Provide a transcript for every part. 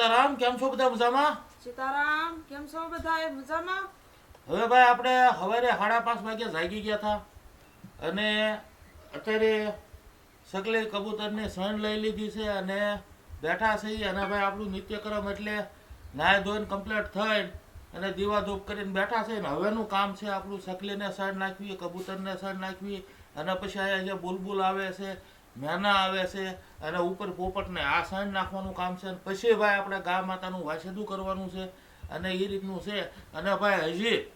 સીતારામ કેમ છો બધા મજામાં? સીતારામ કેમ છો બધા મજામાં? હવે ભાઈ આપણે સવારે સાડા પાંચ વાગે જાગી ગયા હતા અને અત્યારે સકલે કબૂતરને સણ લઈ લીધી છે અને બેઠા છીએ અને ભાઈ આપણું નિત્યક્રમ એટલે નાય ધોઈને કમ્પ્લીટ થઈ અને દીવા ધૂપ કરીને બેઠા છે ને હવેનું કામ છે આપણું સકલીને સણ નાખવી કબૂતરને સણ નાખવી અને પછી અહીંયા જે બુલબુલ આવે છે મેના આવે છે અને ઉપર પોપટને આ સણ નાખવાનું કામ છે પછી ભાઈ આપણે ગા માતાનું વાસેદું કરવાનું છે, અને એ રીતનું છે. અને ભાઈ હજી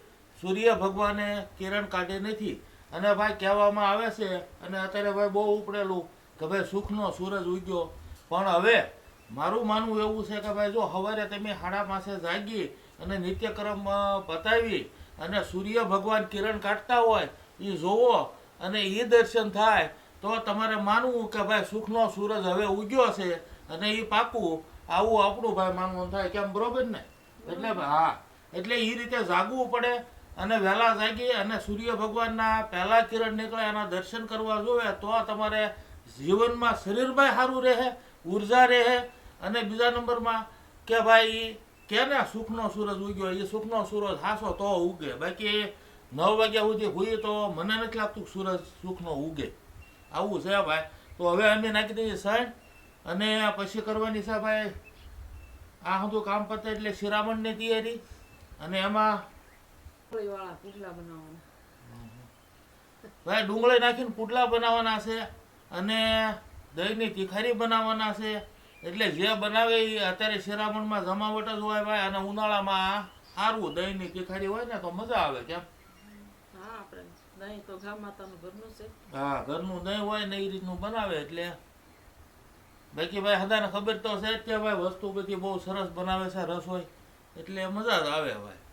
સૂર્ય ભગવાને કિરણ કાઢે નથી, અને ભાઈ કહેવામાં આવે છે, અને અત્યારે ભાઈ બહુ ઉપડેલું કે ભાઈ સુખનો સૂરજ ઉગ્યો. પણ હવે મારું માનવું એવું છે કે ભાઈ જો સવારે તમે હાડા પાસે જાગી અને નિત્યક્રમ બતાવી અને સૂર્ય ભગવાન કિરણ કાઢતા હોય એ જોવો અને એ દર્શન થાય તો તમારે માનવું કે ભાઈ સુખનો સૂરજ હવે ઉગ્યો છે અને એ પાકું આવું આપણું ભાઈ માનવું થાય કેમ બરોબર ને? એટલે હા એટલે એ રીતે જાગવું પડે અને વહેલા જાગી અને સૂર્ય ભગવાનના પહેલા કિરણ નીકળે એના દર્શન કરવા જોવે તો તમારે જીવનમાં શરીરમાં સારું રહે ઊર્જા રહે અને બીજા નંબરમાં કે ભાઈ કે ને સુખનો સૂરજ ઉગ્યો? એ સુખનો સૂરજ હાસો તો ઉગે. બાકી નવ વાગ્યા સુધી હોઈએ તો મને નથી લાગતું કે સૂરજ સુખનો ઉગે. આવું છે ભાઈ. તો હવે અમે નાખી દઈએ સાઈડ અને પછી કરવાની છે ભાઈ આ બધું કામ પતે એટલે શિરામણની તૈયારી. અને એમાં ભાઈ ડુંગળી નાખીને પુડલા બનાવવાના છે અને દહીંની તીખારી બનાવવાના છે. એટલે જે બનાવે એ અત્યારે શિરામણમાં જમાવટ જ હોય ભાઈ અને ઉનાળામાં સારું દહીંની તીખારી હોય ને તો મજા આવે કેમ? દહીં તો ગા માતાનું ઘરનું છે. હા, ઘરનું દહીં હોય ને એ રીતનું બનાવે એટલે. બાકી ભાઈ હદાને ખબર તો છે કે ભાઈ વસ્તુ બધી બહુ સરસ બનાવે છે રસોઈ એટલે મજા જ આવે ભાઈ.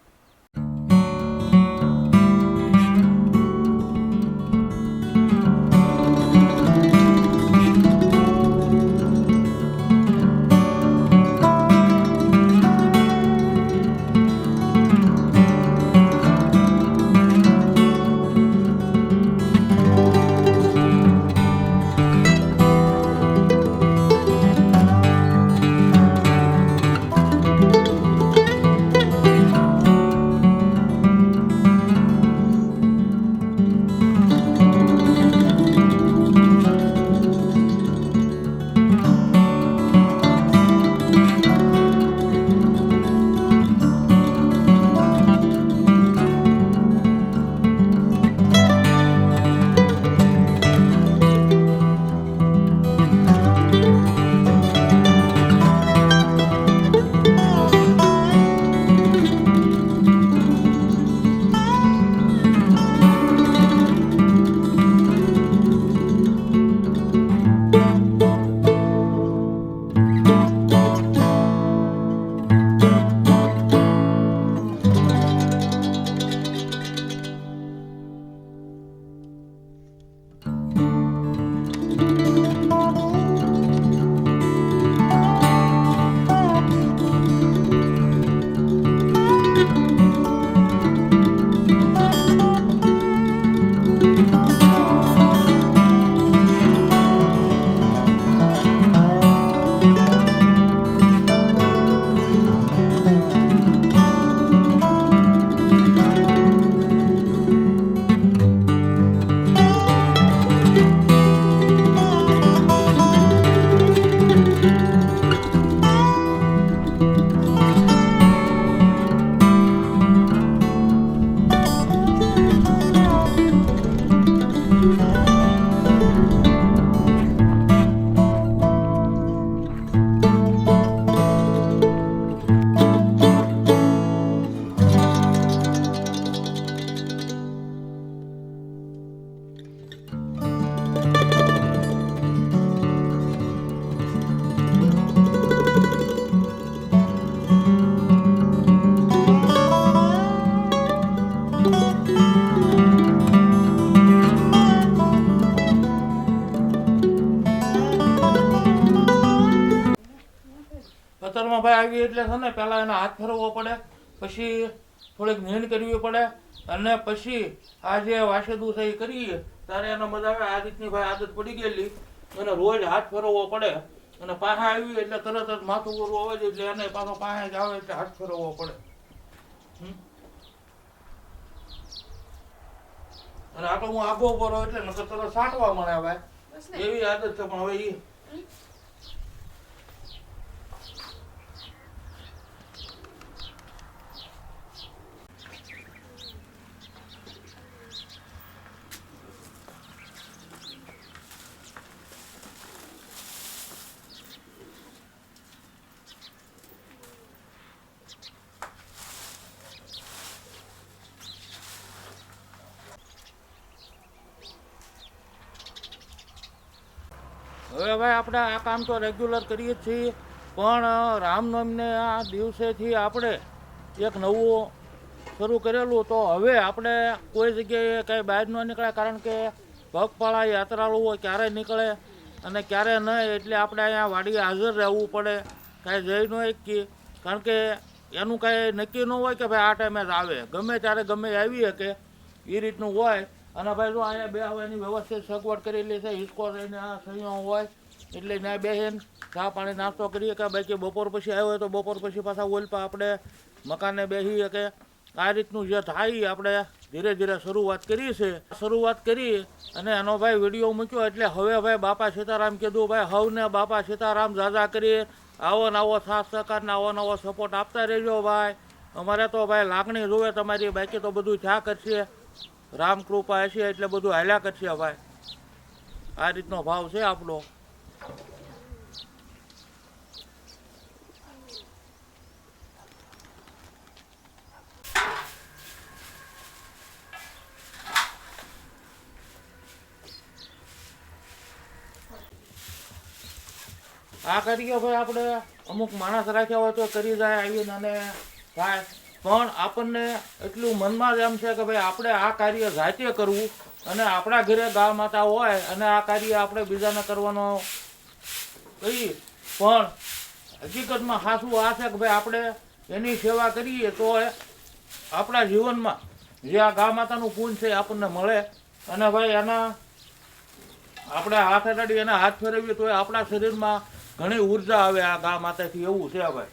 કતરમાં ભાઈ આવી એટલે છે ને પહેલાં એનો હાથ ફેરવવો પડે પછી થોડીક નીણ કરવી પડે અને પછી આ જે વાસેદું છે એ કરીએ ત્યારે એનો મજા આવે. આ રીતની ભાઈ આદત પડી ગયેલી અને રોજ હાથ ફેરવવો પડે અને પાછા આવી એટલે તરત જ માથું ગોરું આવે છે એટલે એને પાછો પાસે જ આવે એટલે હાથ ફેરવવો પડે? અને આ તો હું આગો પર એટલે નકર તરત સાટવા મળે હવે. એવી આદત છે પણ હવે ઈ. હવે ભાઈ આપણે આ કામ તો રેગ્યુલર કરીએ જ છીએ. પણ રામનવમીને આ દિવસેથી આપણે એક નવું શરૂ કરેલું. તો હવે આપણે કોઈ જગ્યાએ કંઈ બહાર ન નીકળે કારણ કે પગપાળા યાત્રાળુઓ ક્યારે નીકળે અને ક્યારે નહીં એટલે આપણે અહીંયા વાડીએ હાજર રહેવું પડે. કાંઈ જઈ ન શકીએ. કારણ કે એનું કાંઈ નક્કી ન હોય કે ભાઈ આ ટાઈમે જ આવે. ગમે ત્યારે ગમે આવી શકે. એ રીતનું હોય. અને ભાઈ જો અહીંયા બેહવાની વ્યવસ્થિત સગવડ કરેલી છે. હિસકો લઈને આ સહીઓ હોય, એટલે ત્યાં બેસીને ચા પાણી નાસ્તો કરીએ કે બાકી બપોર પછી આવ્યો તો બપોર પછી પાછા ઓલપા આપણે મકાને બેસીએ કે આ રીતનું જે થાય આપણે ધીરે ધીરે શરૂઆત કરી છે શરૂઆત કરી અને એનો ભાઈ વીડિયો મૂક્યો એટલે હવે ભાઈ બાપા સીતારામ કીધું, ભાઈ હવને બાપા સીતારામ જાજા કરીએ આવો નવો સાથ સહકાર ને આવો નવો સપોર્ટ આપતા રહેજો ભાઈ. અમારે તો ભાઈ લાગણી જોવે તમારી, બાકી તો બધું થયા કરશે. રામ કૃપા હશે એટલે બધું હાલ્યા કરશે ભાઈ. આ રીતનો ભાવ છે આપણો. આ કરીએ ભાઈ આપણે. અમુક માણસ રાખ્યા હોય તો કરી જાય આવીને અને થાય પણ આપણને એટલું મનમાં જ એમ છે કે ભાઈ આપણે આ કાર્ય જાતે કરવું અને આપણા ઘરે ગા માતા હોય અને આ કાર્ય આપણે બીજાને કરવાનો કહીએ. પણ હકીકતમાં સાચું આ છે કે ભાઈ આપણે એની સેવા કરીએ તો આપણા જીવનમાં જે આ ગા માતાનું પૂન છે આપણને મળે અને ભાઈ એના આપણે હાથ અડાડી એના હાથ ફેરવીએ તો આપણા શરીરમાં ઘણી ઊર્જા આવે આ ગા માતાથી એવું છે ભાઈ.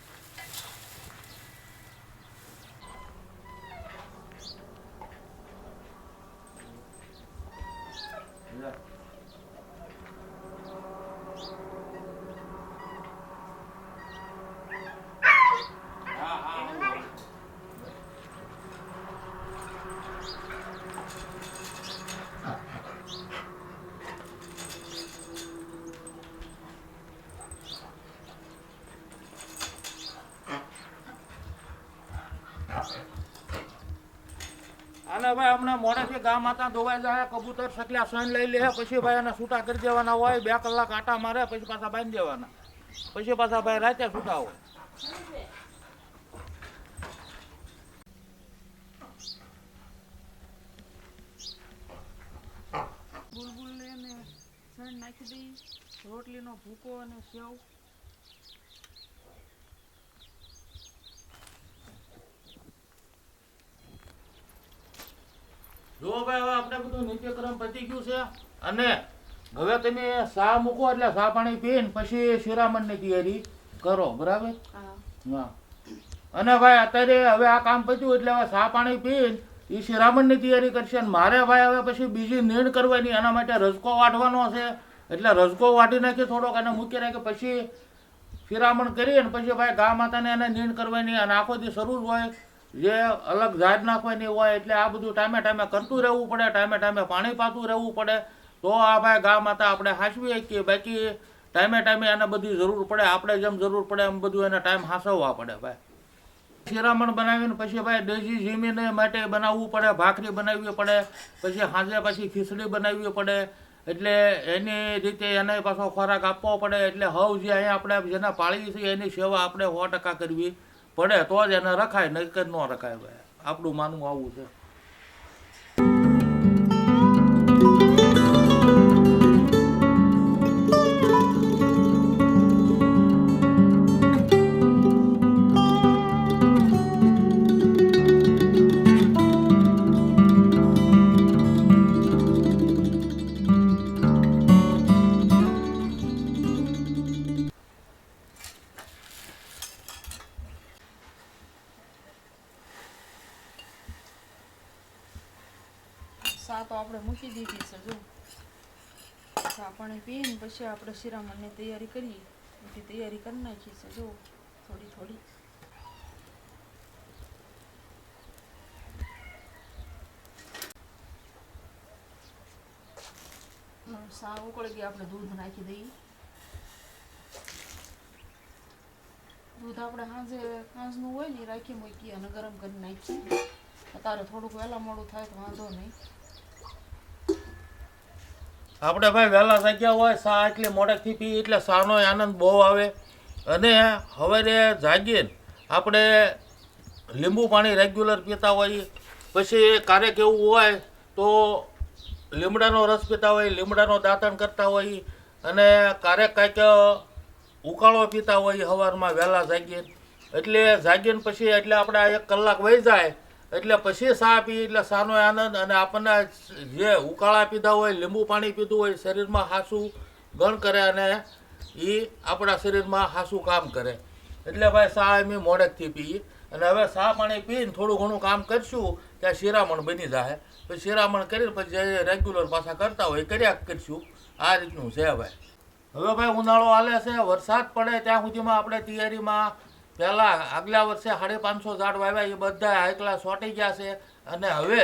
અને ભાઈ, હમણાં મોડેથી ગા માતા ધોવાઈ જાય, કબૂતર સકલા સન લઈ લે, પછી ભાઈ એને છૂટા કરી દેવાના હોય, બે કલાક આટા મારે, પછી પાછા બાંધી દેવાના. પછી પાછા ભાઈ રાતે છૂટા હોય બુલબુલને નાખી દઈ, રોટલીનો ભૂકો અને સેવ. જો ભાઈ હવે આપણે બધું નિત્યક્રમ પતી ગયું છે. અને હવે તમે સા મૂકો એટલે સા પાણી પીને પછી શિરામણની તૈયારી કરો બરાબર? હા. અને ભાઈ અત્યારે હવે આ કામ પત્યું એટલે હવે સા પાણી પીને એ શિરામણની તૈયારી કરશે અને મારે ભાઈ હવે પછી બીજી નીણ કરવાની એના માટે રસકો વાટવાનો છે. એટલે રસકો વાટી નાખી થોડોક એને મૂકી નાખી પછી શિરામણ કરી અને પછી ભાઈ ગા માતાને એને નીણ કરવાની અને આખો દી શરૂ જ હોય. જે અલગ ઝાડ નાખવાની હોય એટલે આ બધું ટાઈમે ટાઈમે કરતું રહેવું પડે ટાઈમે ટાઈમે પાણી પાતું રહેવું પડે. તો આ ભાઈ ગા માતા આપણે હાંસવી શકીએ બાકી ટાઈમે ટાઈમે એને બધી જરૂર પડે, આપણે જેમ જરૂર પડે એમ બધું એને ટાઈમ હાંસવવા પડે ભાઈ. શિરામણ બનાવીને પછી ભાઈ દેશી જીમીને માટે બનાવવું પડે, ભાખરી બનાવવી પડે, પછી સાંજે પછી ખીચડી બનાવવી પડે. એટલે એની રીતે એને પાછો ખોરાક આપવો પડે, એટલે હવ જે અહીંયા આપણે જેને પાળીએ છીએ એની સેવા આપણે સો ટકા કરવી. પડે તો જ એને રખાય નહીતર ન રખાય ભાઈ. આપણું માનવું આવું છે. શિરામણની તૈયારી કરીએ બધી તૈયારી કરી નાખી છે. જો થોડી થોડી. સાવ ઉકળી ગઈ આપણે દૂધ નાખી દઈએ. દૂધ આપણે સાંજે સાંજનું હોય ને રાખી મૂકીએ અને ગરમ કરી નાખીએ. અત્યારે થોડુંક વહેલા મોડું થાય તો વાંધો નહીં. આપણે ભાઈ વહેલા જાગ્યા હોય, સા એટલે મોડેથી પી, એટલે સાનો આનંદ બહુ આવે. અને હવે જાગીએ આપણે લીંબુ પાણી રેગ્યુલર પીતા હોઈએ. પછી ક્યારેક એવું હોય તો લીમડાનો રસ પીતા હોય લીમડાનો દાંતણ કરતા હોય અને ક્યારેક કાંઈક ઉકાળો પીતા હોય સવારમાં વહેલા જાગીએ. એટલે જાગીને પછી એટલે આપણે એક કલાક વહી જાય એટલે પછી સા પી એટલે સાનો આનંદ અને આપણને જે ઉકાળા પીધા હોય, લીંબુ પાણી પીધું હોય, શરીરમાં હાસું ગણ કરે અને એ આપણા શરીરમાં હાસું કામ કરે. એટલે ભાઈ સા એમ મોડેકથી પીએ. અને હવે સા પાણી પીને થોડું ઘણું કામ કરશું ત્યાં શિરામણ બની જાય પછી શિરામણ કરીને પછી જે રેગ્યુલર પાછા કરતા હોય કર્યા કરશું. આ રીતનું છે ભાઈ હવે ભાઈ ઉનાળો હાલે છે, વરસાદ પડે ત્યાં સુધીમાં આપણે તૈયારીમાં પહેલાં આગલા વર્ષે સાડી પાંચસો ઝાડ વાવ્યા, એ બધા હાઈકલા સોટી ગયા છે. અને હવે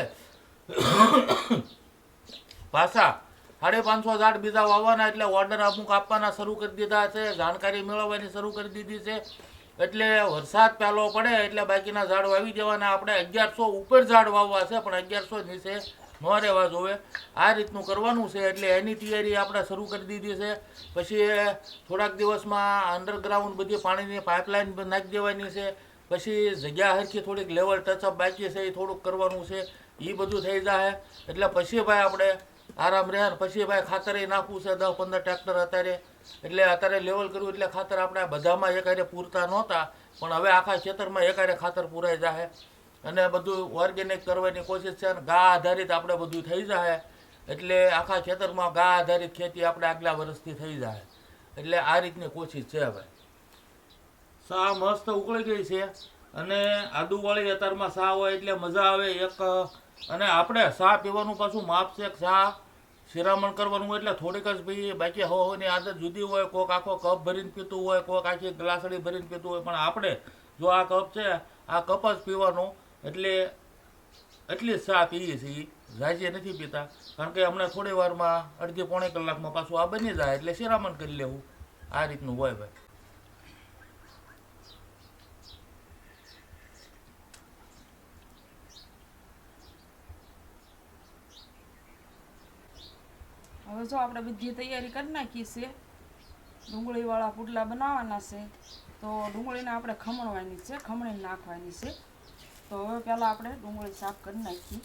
પાછા સાડી પાંચસો ઝાડ બીજા વાવવાના, એટલે ઓર્ડર અમુક આપવાના શરૂ કરી દીધા છે, જાણકારી મેળવવાની શરૂ કરી દીધી છે. એટલે વરસાદ પહેલો પડે, એટલે બાકીના ઝાડ વાવી દેવાના. આપણે અગિયારસો ઉપર ઝાડ વાવવા છે, પણ અગિયારસો નીચે ન રહેવા જોવે. આ રીતનું કરવાનું છે એટલે એની તૈયારી આપણે શરૂ કરી દીધી છે. પછી થોડાક દિવસમાં અંડરગ્રાઉન્ડ બધી પાણીની પાઇપલાઇન નાખી દેવાની છે. પછી જગ્યા હરખી થોડીક લેવલ ટચઅપ બાકી છે એ થોડુંક કરવાનું છે. એ બધું થઈ જાય એટલે પછી ભાઈ આપણે આરામ રહે પછી ભાઈ ખાતર નાખવું છે દસ પંદર ટ્રેક્ટર અત્યારે. એટલે અત્યારે લેવલ કર્યું એટલે ખાતર આપણે બધામાં એકારે પૂરતા નહોતા. પણ હવે આખા ખેતરમાં એકારે ખાતર પૂરાઈ જાય અને બધું ઓર્ગેનિક કરવાની કોશિશ છે અને ગા આધારિત આપણે બધું થઈ જાય. એટલે આખા ખેતરમાં ગા આધારિત ખેતી આપણે આગલા વર્ષથી થઈ જાય. એટલે આ રીતની કોશિશ છે હવે. સા મસ્ત ઉકળી ગઈ છે અને આદુવાળી અત્યારમાં સા હોય એટલે મજા આવે એક, અને આપણે સા પીવાનું પાછું માપ છે સા શિરામણ કરવાનું હોય એટલે થોડીક જ પીએ. બાકી હોવાની આદત જુદી હોય, કોક આખો કપ ભરીને પીતું હોય, કોક આખી ગ્લાસડી ભરીને પીતું હોય. પણ આપણે જો આ કપ છે, આ કપ જ પીવાનો એટલે એટલી ચા પીએ છીએ. ઝાઝી નથી પીતા. કારણ કે હમણાં થોડી વારમાં અડધી પોણે કલાકમાં પાછું આ બની જાય એટલે શિરામણ કરી લેવું. આ રીતનું હોય ભાઈ. હવે જો આપણે બધી તૈયારી કરી નાખી છે, ડુંગળીવાળા પુડલા બનાવવાના છે, તો ડુંગળીને આપણે ખમણવાની છે ખમણી નાખવાની છે. તો હવે પહેલાં આપણે ડુંગળી સાફ કરી નાખી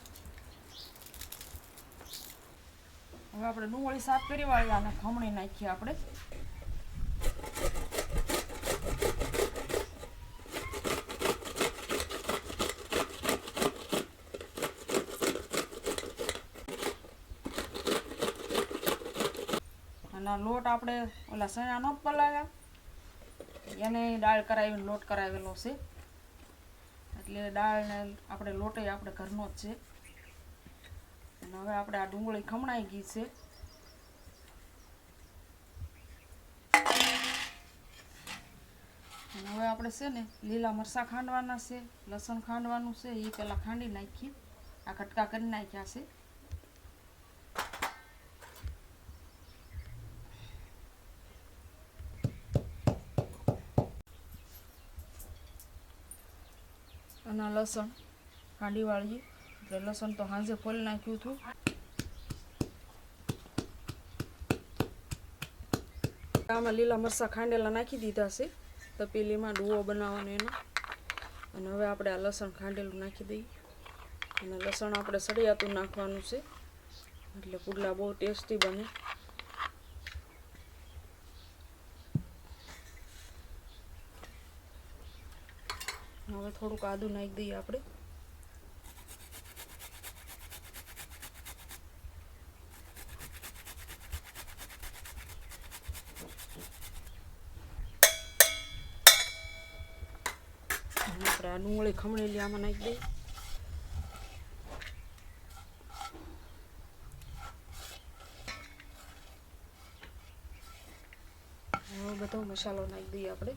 હવે આપણે ડુંગળી સાફ કરી વાળી અને ખમણી નાખીએ આપણે. અને આ લોટ આપણે ઓલા સણા નો પલાવ્યા એને દાળ કરાવીને લોટ કરાવેલો છે. એટલે દાળને આપણે લોટે આપણે ઘરનો જ છે. અને હવે આપણે આ ડુંગળી ખમણાઈ ગઈ છે. હવે આપણે છે ને લીલા મરચાં ખાંડવાના છે, લસણ ખાંડવાનું છે એ પહેલાં ખાંડી નાખીએ આ કટકા કરી નાખ્યા છે. અને લસણ ખાંડી વાળી એટલે લસણ તો હાંજે ફોલી નાખ્યું હતું. આમાં લીલા મરચાં ખાંડેલા નાખી દીધા છે. તપેલીમાં ડુઓ બનાવવાનો એનો. અને હવે આપણે આ લસણ ખાંડેલું નાખી દઈએ. અને લસણ આપણે સળિયાતું નાખવાનું છે. એટલે પુડલા બહુ ટેસ્ટી બને. હવે થોડુંક આદું નાખી દઈએ આપણે. આપણે આ ડુંગળી ખમણેલી આમાં નાખી દઈએ. બધો મસાલો નાખી દઈએ આપણે.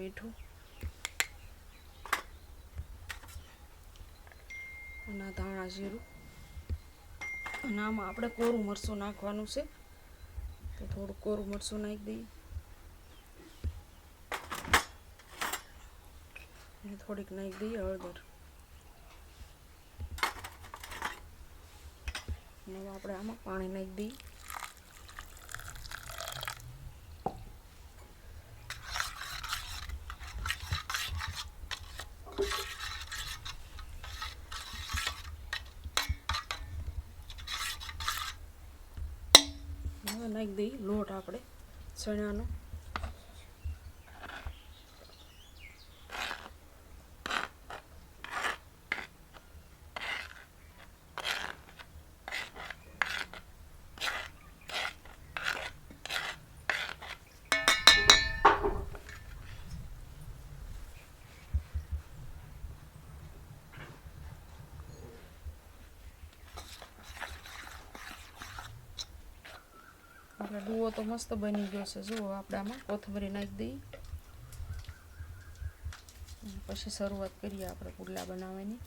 મીઠું. અને ધાણા જીરું. અને આમાં આપણે કોરું મરચું નાખવાનું છે. તો થોડું કોરું મરચું નાખી દઈએ. થોડીક નાખી દઈએ હળદર. અને આપણે આમાં પાણી નાખી દઈએ હવે નાખી દઈએ લોટ આપણે ચણાનો આપણે તો મસ્ત બની ગયો છે. જુઓ આપણામાં કોથમરી નાખી દઈએ પછી શરૂઆત કરીએ આપણે પુડલા બનાવવાની.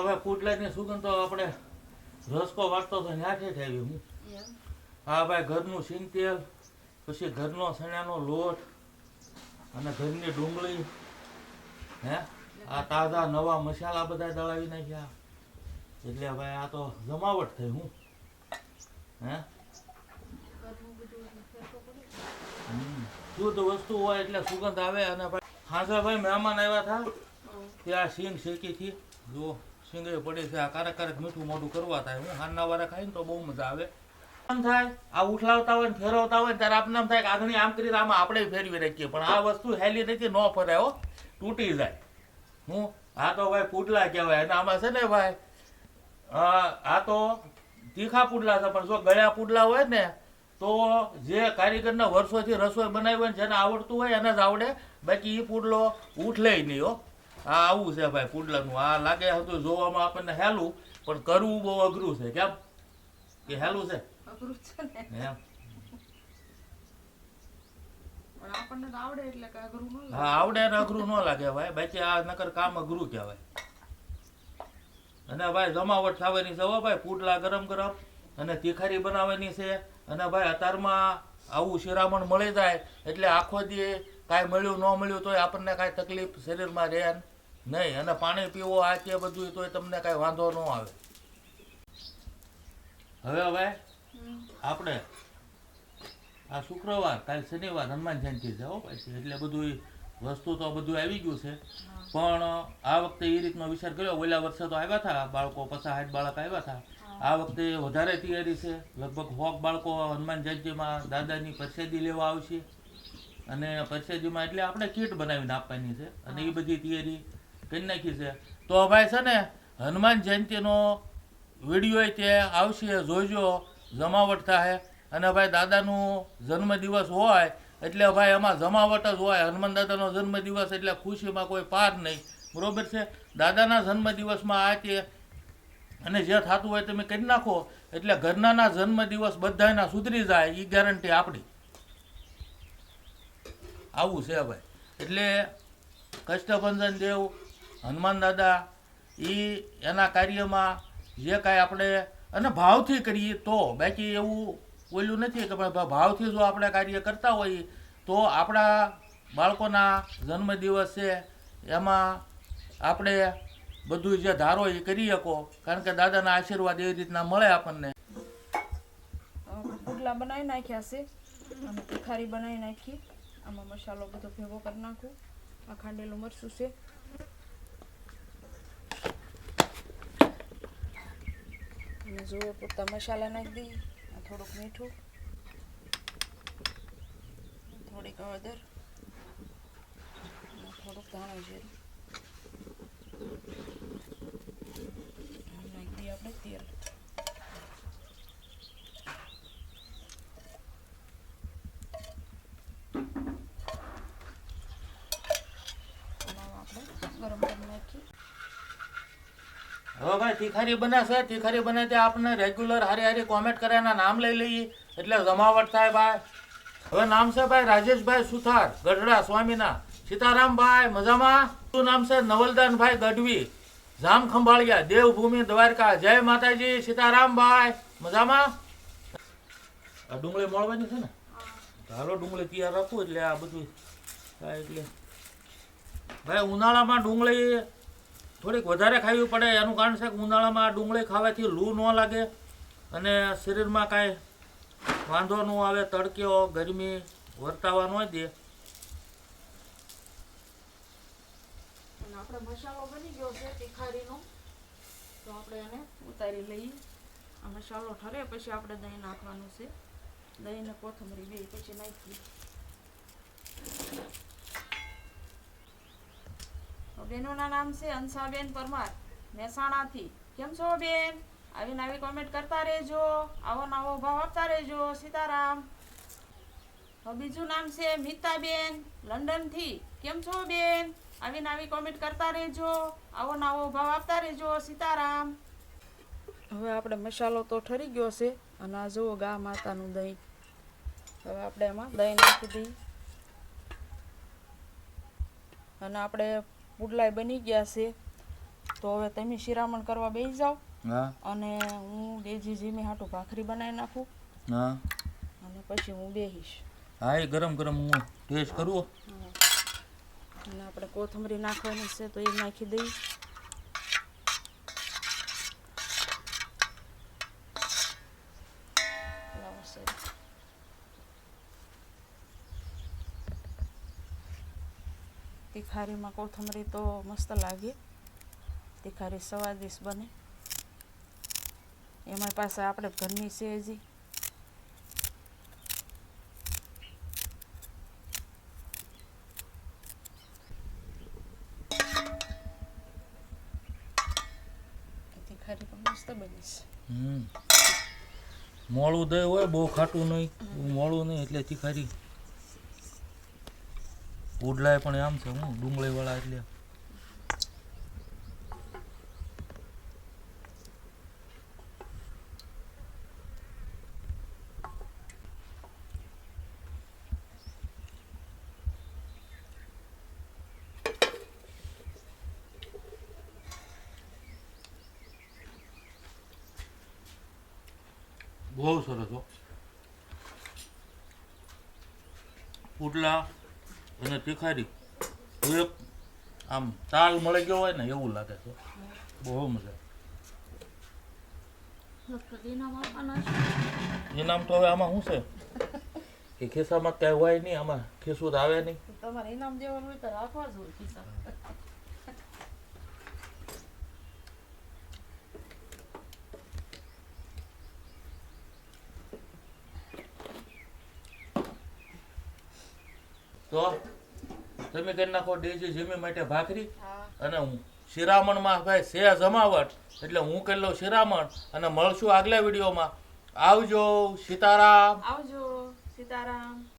હવે પુડલાની સુગંધ તો આપણે રસકો વાંચતો તો જ આવી હું હા ભાઈ ઘરનું સિંગ તેલ પછી ઘરનો સણાનો લોટ અને ઘરની ડુંગળી હે? આ તાજા નવા મસાલા બધા દળાવી નાખ્યા. એટલે ભાઈ આ તો જમાવટ થઈ હું. હે? શુદ્ધ વસ્તુ હોય એટલે સુગંધ આવે અને ભાઈ હાંસા ભાઈ મહેમાન આવ્યા હતા. ત્યાં સિંગ શેકી થી જો સિંગરે પડી છે, આ કારક કારક મીઠું મોઢું કરવા થાય. હું હાનના વાળા ખાઈને તો બહુ મજા આવે. આમ થાય, આ ઉઠલાવતા હોય ને ફેરવતા હોય ત્યારે આપણે એમ થાય કે આમ કરી આમાં આપણે ફેરવી રાખીએ. પણ આ વસ્તુ હેલી નથી, ન ફરાયો તૂટી જાય. હું, આ તો ભાઈ પુડલા કહેવાય, અને આમાં છે ને ભાઈ આ તો તીખા પુડલા છે, પણ જો ગળ્યા પુડલા હોય ને, તો જે કારીગરને વર્ષોથી રસોઈ બનાવી હોય જેને આવડતું હોય એને જ આવડે. બાકી એ પુડલો ઉઠલે નહીં હો. આ આવું છે ભાઈ પુડલાનું આ લાગે હતું જોવામાં આપણને હેલું પણ કરવું બહુ અઘરું છે. કેમ? કે હેલું છે? અઘરું છે ને. એમ આવડે એટલે અઘરું ન લાગે. હા આવડે ને અઘરું ન લાગે ભાઈ. બાકી આ નકર કામ અઘરું કહેવાય. અને ભાઈ જમાવટ થવાની છે ભાઈ. પુડલા ગરમ ગરમ અને તીખારી બનાવવાની છે. અને ભાઈ અત્યારમાં આવું શિરામણ મળી જાય એટલે આખો દી કાંઈ મળ્યું ન મળ્યું તોય આપણને કાંઈ તકલીફ શરીરમાં રહે નહીં. અને પાણી પીવો આ કે બધું તોય તમને કાંઈ વાંધો ન આવે. હવે હવે? આપણે? આ શુક્રવાર કાલ શનિવાર હનુમાન જયંતિ છે હો પછી. એટલે બધું વસ્તુ તો બધું આવી ગયું છે. પણ આ વખતે એ રીતનો વિચાર કર્યો. ઓલા વર્ષે તો આવ્યા હતા બાળકો પચાસ સાઠ બાળક આવ્યા હતા આ વખતે વધારે તૈયારી છે. લગભગ હોક બાળકો હનુમાન જયંતિમાં દાદાની પ્રસાદી લેવા આવશે. અને પરસેજીમાં એટલે આપણે કીટ બનાવીને આપવાની છે. અને એ બધી તૈયારી કરી નાખી છે. તો ભાઈ છે ને હનુમાન જયંતિનો વીડિયો તે આવશે જોજો. જમાવટ થાય. અને ભાઈ દાદાનું જન્મદિવસ હોય એટલે ભાઈ એમાં જમાવટ જ હોય. હનુમાન દાદાનો જન્મદિવસ એટલે ખુશીમાં કોઈ પાર નહીં. બરોબર છે? દાદાના જન્મદિવસમાં આ તે અને જે થતું હોય તમે કરી નાખો. એટલે ઘરનાના જન્મદિવસ બધાના સુધરી જાય એ ગેરંટી આપણી. આવું છે ભાઈ એટલે કષ્ટભંજન દેવ, હનુમાન દાદા એ એના કાર્યમાં જે કાંઈ આપણે અને ભાવથી કરીએ તો. બાકી એવું ઓલું નથી કે ભાવથી જો આપણે કાર્ય કરતા હોઈએ તો આપણા બાળકોના જન્મદિવસ છે, એમાં આપણે બધું જે ધારો એ કરી શકો. કારણ કે દાદાના આશીર્વાદ એ રીતના મળે આપણને. પુટલા બનાવી નાખ્યા છે. અને તિખારી બનાવી નાખી. આમાં મસાલો બધો ભેગો કરી નાખું. આ ખાંડેલું મરચું છે. અને જોઈએ પૂરતા મસાલા નાખી દઈએ. આ થોડુંક મીઠું. થોડીક હળદર. થોડુંક ધાણા અને નાખી દઈએ આપણે તેલ અને આપણે ગરમ કરી નાખીએ તિખારી બનાવશે તિખારી બને તે આપણે રેગ્યુલર હારી હારી કોમેન્ટ કરે નામ લઈ લઈએ. એટલે જમાવટ થાય ભાઈ હવે નામ છે ભાઈ રાજેશભાઈ સુથાર, ગઢડા, સ્વામીના. સીતારામભાઈ, મજામાં? શું નામ છે? નવલદાનભાઈ ગઢવી, જામ ખંભાળિયા, દેવભૂમિ, દ્વારકા. જય માતાજી, સીતારામભાઈ. મજામાં? આ ડુંગળી મળવાની છે ને? હાલો ડુંગળી તૈયાર રાખવું એટલે આ બધું એટલે. ભાઈ ઉનાળામાં ડુંગળી થોડીક વધારે ખાવી પડે, એનું કારણ છે કે ઉનાળામાં ડુંગળી ખાવાથી લૂ ન લાગે અને શરીરમાં કાંઈ વાંધો ન આવે તડક્યો ગરમી વર્તાવા ન દે. આપણે મસાલો બની ગયો છે તીખારીનો, તો આપણે એને ઉતારી લઈએ. આ મસાલો ઠરે, પછી આપણે દહીં નાખવાનું છે. દહીં ને કોથમરી બે, પછી નાખીએ. તો નામ છે અંશાબેન પરમાર, મહેસાણાથી. કેમ છો બેન? આવી કોમેન્ટ કરતા રહેજો. આવો નવો ભાવ આપતા રહેજો, સીતારામ. હવે બીજું નામ છે મિતાબેન, લંડનથી. કેમ છો બેન? આવી કોમેન્ટ કરતા રહેજો. આવો નવો ભાવ આપતા રહેજો, સીતારામ. હવે આપણે મસાલો તો ઠરી ગયો છે અને આ જુઓ ગા માતાનું દહીં. હવે આપણે એમાં દહીં નાખી દઈએ. અને આપણે પુડલાય બની ગયા છે. તો હવે તમે શિરામણ કરવા બેસી જાઓ અને હું દેજી જીમી હાટું ભાખરી બનાવી નાખું. હા. અને પછી હું બેહીશ. હા એ ગરમ ગરમ હું ટેસ્ટ કરું અને આપણે કોથમરી નાખવાની છે તો એ નાખી દઈએ લાવો સાહેબ. તીખારીમાં કોથમરી તો મસ્ત લાગે. તીખારી સ્વાદિષ્ટ બને. એમાં પાસે આપણે ઘરની છે તિખારી પણ મસ્ત બની છે. હમ. મોળું દહીં હોય બહુ ખાટું નહીં મોળું નહીં એટલે તીખારી પુડલાય પણ આમ છે હું ડુંગળી વાળા એટલે. બહુ સરસ હો. પુડલા અને તીખારી એક આમ તાલ મળી ગયો હોય ને એવું લાગે છે. બહુ મજા. ઇનામ તો હવે આમાં શું છે? એ ખિસ્સામાં કઈ હોય નહીં આમાં ખિસ્સું આવે નહીં. તમારે ઇનામ દેવાનું હોય તો રાખવા જ હોય ખિસ્સા. તો? તમે કરી નાખો ડેજી જીમી માટે ભાખરી અને હું શિરામણમાં ભાઈ છે જમાવટ એટલે હું કરી લઉં શિરામણ અને મળશું આગલા વિડીયોમાં. આવજો સીતારામ. આવજો સીતારામ.